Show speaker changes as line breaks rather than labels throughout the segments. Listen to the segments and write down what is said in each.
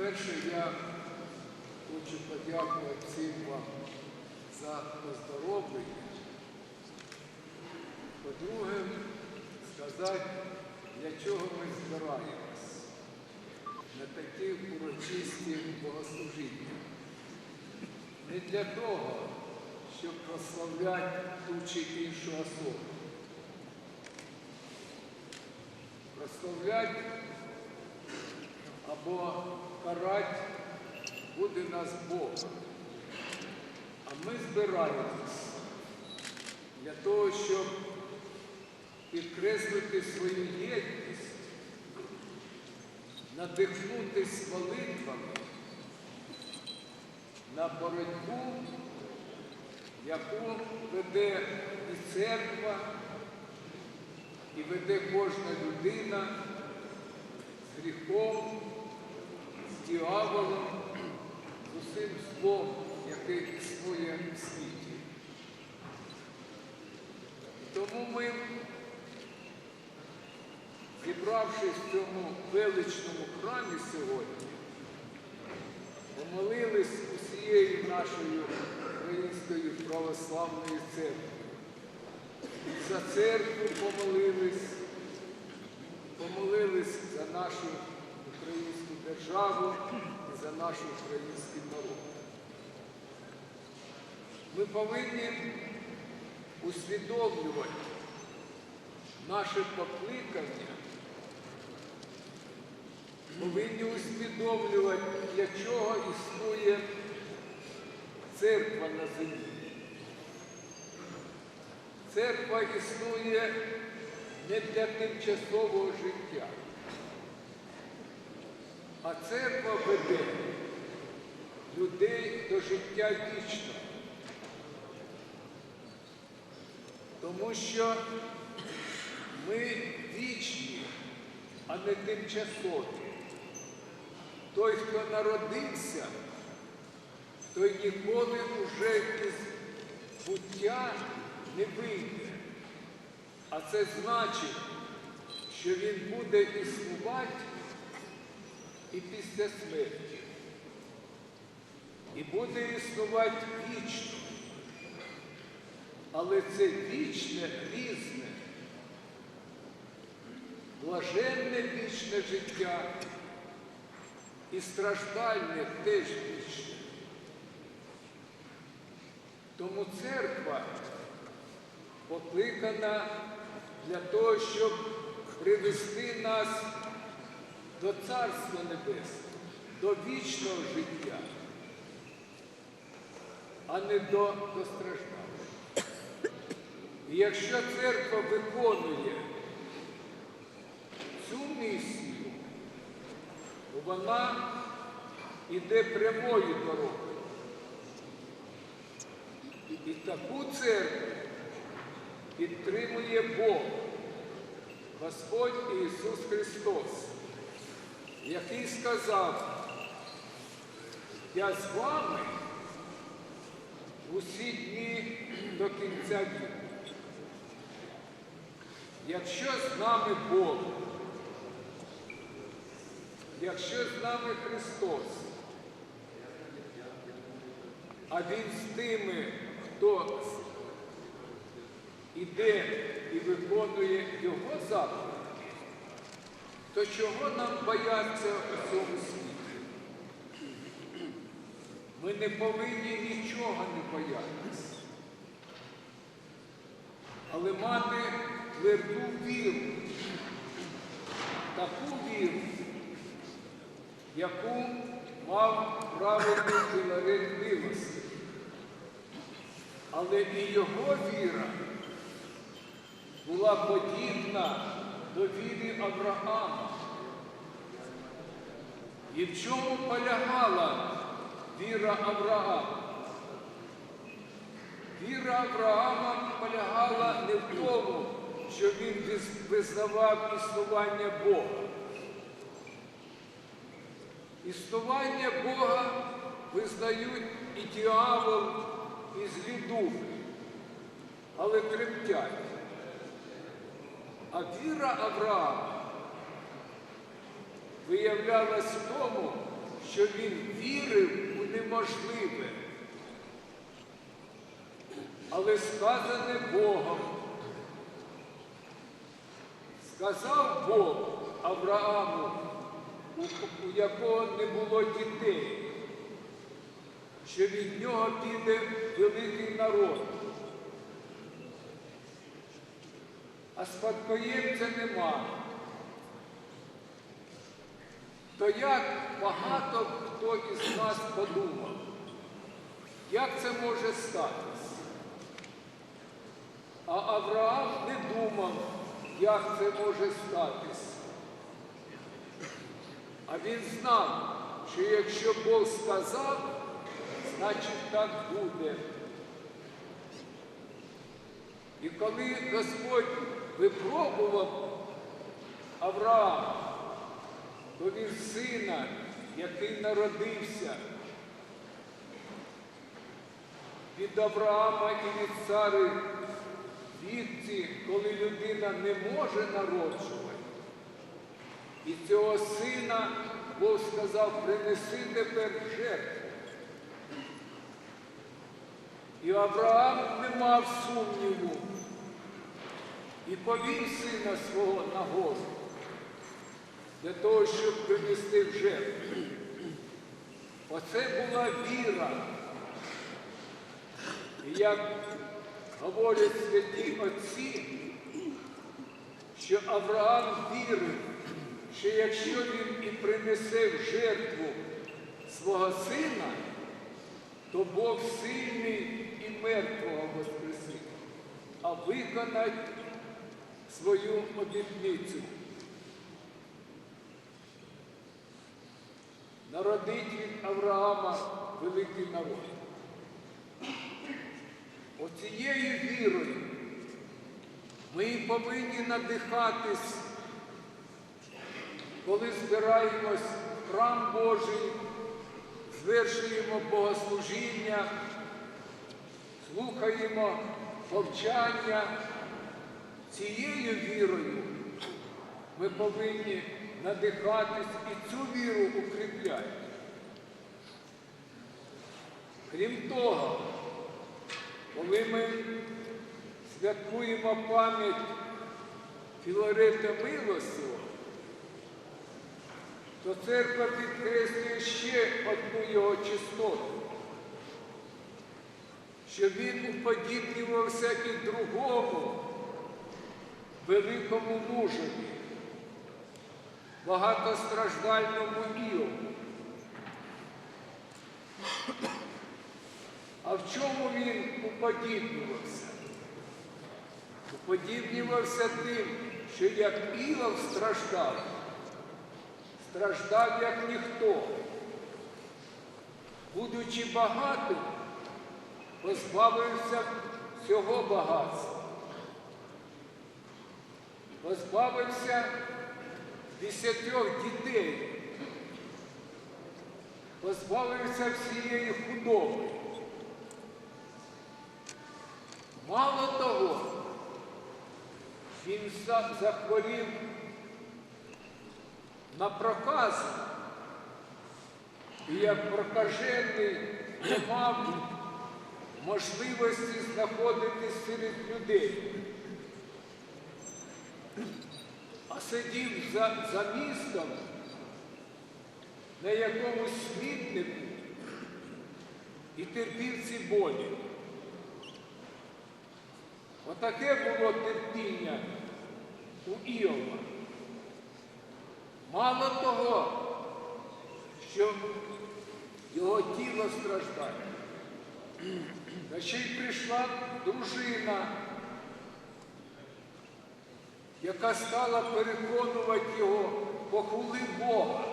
По-перше, я хочу подякувати всім вам за оздоровлення. По-друге, сказати, для чого ми збираємось на такі урочисті богослужіння. Не для того, щоб прославляти ту чи іншу особу. Прославляти або карати буде нас Бог. А ми збираємось для того, щоб підкреслити свою єдність, надихнутись молитвами на боротьбу, яку веде і церква, і веде кожна людина з гріхом, з діяволом, з усім злом, яке існує в світі. Тому ми, зібравшись в цьому величному храмі сьогодні, помолились усією нашою українською православною церквою. За церкву помолились, помолились за нашу українську державу і за наш український народ. Ми повинні усвідомлювати наше покликання, повинні усвідомлювати, для чого існує церква на землі. Церква існує не для тимчасового життя, а церква веде людей до життя вічного. Тому що ми вічні, а не тимчасові. Той, хто народився, той ніколи уже із буття не вийде. А це значить, що він буде існувати і після смерті. І буде існувати вічно. Але це вічне різне, блаженне вічне життя і страждальне теж вічне. Тому церква покликана для того, щоб привести нас до Царства Небесного, до вічного життя, а не до, до страждання. І якщо церква виконує цю місію, то вона йде прямою дорогою. І таку церкву підтримує Бог, Господь Ісус Христос, який сказав, я з вами усі дні до кінця віку. Якщо з нами Бог, якщо з нами Христос, а Він з тими, хто іде і виконує Його заповіді, то чого нам бояться у цьому світі? Ми не повинні нічого не боятися, але мати тверду віру, таку віру, яку мав праведний Філарет милости. Але і його віра була подібна до віри Авраама. І в чому полягала віра Авраама? Віра Авраама полягала не в тому, що він визнавав існування Бога. Існування Бога визнають і діавол, і злі духи, але трептять. А віра Авраама виявлялась в тому, що він вірив у неможливе, але сказане Богом. Сказав Бог Аврааму, у, якого не було дітей, що від нього піде великий народ. А спадкоємця нема. То як багато хто із нас подумав, як це може статися? А Авраам не думав, як це може статись. А він знав, що якщо Бог сказав, значить так буде. І коли Господь випробував Авраама, то він сина, який народився від Авраама і від цари віці, коли людина не може народжувати. І цього сина Бог сказав, принеси тепер жертву. І Авраам не мав сумніву і повів сина свого на гору для того, щоб принести в жертву. Оце була віра. І як говорять святі отці, що Авраам вірив, що якщо він і принесе в жертву свого сина, то Бог сильний і мертвого воскресить, а виконать свою обітницю. Народить від Авраама великий народ. Оцією вірою ми повинні надихатись, коли збираємось в храм Божий, звершуємо богослужіння, слухаємо повчання. Цією вірою ми повинні надихатись і цю віру укріпляти. Крім того, коли ми святкуємо пам'ять Філарета Милосого, то церква підкреслює ще одну його чистоту, що він уподібнювався і другому великому мужеві, багатостраждальному Іову. А в чому він уподібнювався? Уподібнювався тим, що як Іов страждав, страждав як ніхто. Будучи багатим, позбавився всього багатства. Позбавився десятьох дітей, позбавився всієї худоби. Мало того, він захворів на проказу, і як прокажений не мав можливості знаходитись серед людей, а сидів за, за містом на якомусь смітнику і терпів ці болі. Отаке було терпіння у Іова. Мало того, що його тіло страждає, та ще й прийшла дружина, яка стала переконувати його, похули Бога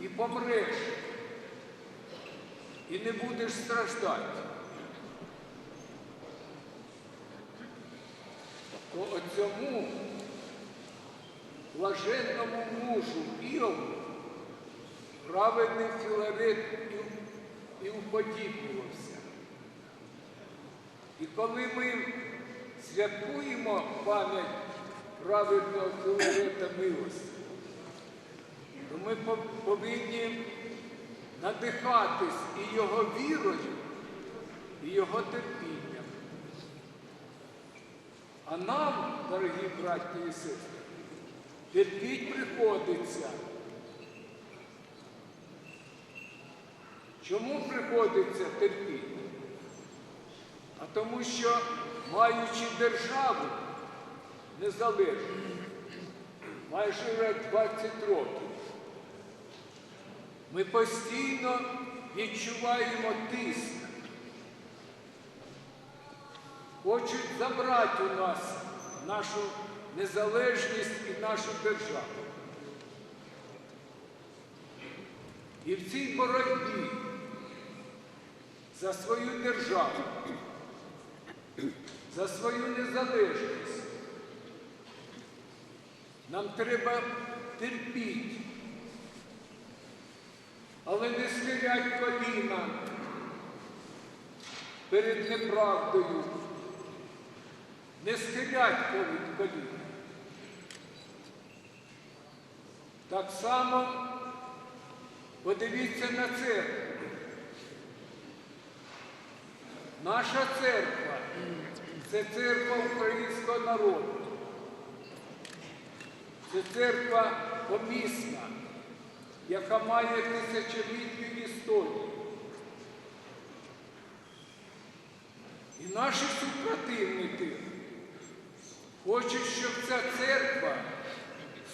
і помреш, і не будеш страждати. то оцьому блаженному мужу Іову праведний Філарет і уподібнювався. І коли ми святкуємо пам'ять праведного Філарета милості, то ми повинні надихатись і його вірою, і його терпінням. А нам, дорогі браті і сестри, терпіть приходиться. Чому приходиться терпіти? А тому що, маючи державу незалежну, майже вже 20 років, ми постійно відчуваємо тиск. Хочуть забрати у нас нашу незалежність і нашу державу. І в цій боротьбі за свою державу, за свою незалежність нам треба терпіти, але не схилять коліна перед неправдою, не схилять перед коліна. Так само подивіться на церкву. Наша церква це церква українського народу. Це церква помісна, яка має тисячолітню історію. І наші супротивники хочуть, щоб ця церква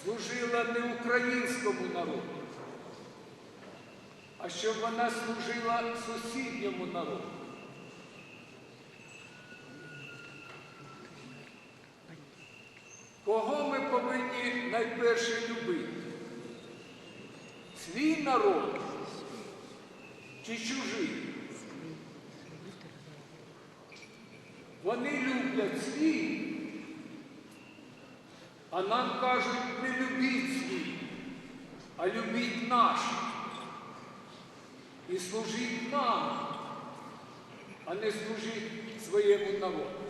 служила не українському народу, а щоб вона служила сусідньому народу. Кого ми повинні найперше любити? Свій народ чи чужий? Вони люблять свій, а нам кажуть, не любіть свій, а любіть наш. І служіть нам, а не служіть своєму народу.